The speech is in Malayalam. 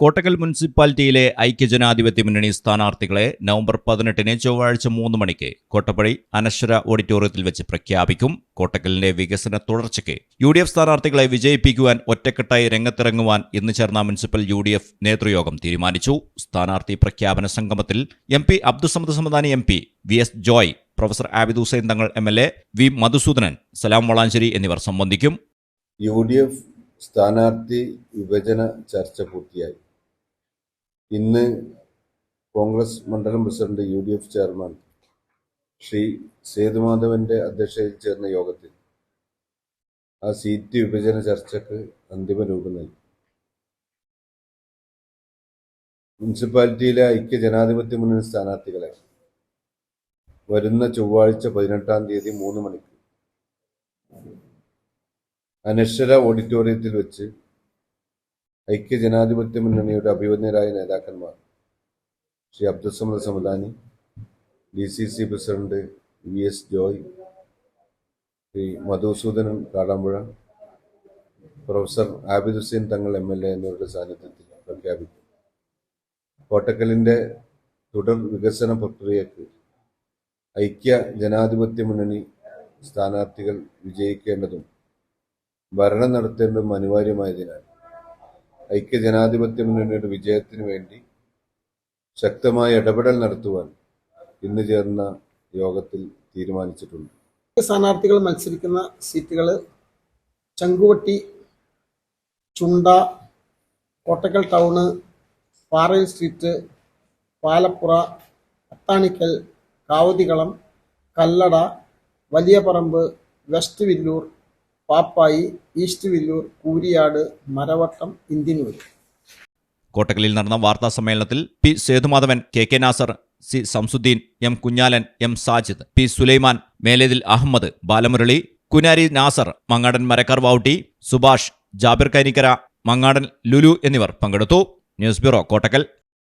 കോട്ടക്കൽ മുനിസിപ്പാലിറ്റിയിലെ ഐക്യജനാധിപത്യ മുന്നണി സ്ഥാനാർത്ഥികളെ നവംബർ പതിനെട്ടിന് ചൊവ്വാഴ്ച മൂന്ന് മണിക്ക് കോട്ടപ്പടി അനശ്വര ഓഡിറ്റോറിയത്തിൽ വെച്ച് പ്രഖ്യാപിക്കും. കോട്ടക്കലിന്റെ വികസന തുടർച്ചയ്ക്ക് യു ഡി എഫ് സ്ഥാനാർത്ഥികളെ വിജയിപ്പിക്കുവാൻ ഒറ്റക്കെട്ടായി രംഗത്തിറങ്ങുവാൻ ഇന്ന് ചേർന്ന മുനിസിപ്പൽ യു ഡി എഫ് നേതൃയോഗം തീരുമാനിച്ചു. സ്ഥാനാർത്ഥി പ്രഖ്യാപന സംഗമത്തിൽ M P Abdussamad Samadani M P V S Joy professor Abid Hussain Thangal M L A V Madhusoodanan Salam Valanchery എന്നിവർ സംബന്ധിക്കും. യു ഡി എഫ് സ്ഥാനാർത്ഥി വിഭജന ചർച്ച പൂർത്തിയായി. ഇന്ന് കോൺഗ്രസ് മണ്ഡലം president U D F chairman Sree സേതുമാധവന്റെ അധ്യക്ഷതയിൽ ചേർന്ന യോഗത്തിൽ ആ സീറ്റ് വിഭജന ചർച്ചക്ക് അന്തിമ രൂപം നൽകി. മുനിസിപ്പാലിറ്റിയിലെ ഐക്യ ജനാധിപത്യ മുന്നണി സ്ഥാനാർത്ഥികളെ വരുന്ന ചൊവ്വാഴ്ച പതിനെട്ടാം തീയതി മൂന്ന് മണിക്ക് അനശ്വര ഓഡിറ്റോറിയത്തിൽ വെച്ച് ഐക്യ ജനാധിപത്യ മുന്നണിയുടെ അഭിമന്യരായ നേതാക്കന്മാർ Sree Abdussamad Samadani D C C president V S Joy Sree Madhusoodanan Kadampuzha professor Abid Hussain Thangal M L A എന്നിവരുടെ സാന്നിധ്യത്തിൽ പ്രഖ്യാപിക്കും. കോട്ടക്കലിന്റെ തുടർ വികസന പ്രക്രിയക്ക് ഐക്യ ജനാധിപത്യ മുന്നണി സ്ഥാനാർത്ഥികൾ വിജയിക്കേണ്ടതും ഭരണം നടത്തേണ്ടതും അനിവാര്യമായതിനാൽ ഐക്യ ജനാധിപത്യ മുന്നണിയുടെ വിജയത്തിനു വേണ്ടി ശക്തമായ ഇടപെടൽ നടത്തുവാൻ ഇന്ന് ചേർന്ന യോഗത്തിൽ തീരുമാനിച്ചിട്ടുണ്ട്. സ്ഥാനാർത്ഥികൾ മത്സരിക്കുന്ന സീറ്റുകൾ Changuvetty Chunda Kottakkal town Parayil street Palappura Athanikkal Kavathikalam Kallada Valiya Parambu west Villur Pappayi east Villur Kooriyad Maravattam Indianoor കോട്ടക്കലിൽ നടന്ന വാർത്താ സമ്മേളനത്തിൽ P Sethumadhavan K K Nasar C Samsuddin M Kunhalan M Sajid P Sulaiman Melethil Ahammed Balamurali Kunari Nasar Mangadan Marakkar Vautti Subhash Jabir Kainikkara Mangadan Lulu എന്നിവർ പങ്കെടുത്തു. News bureau Kottakkal.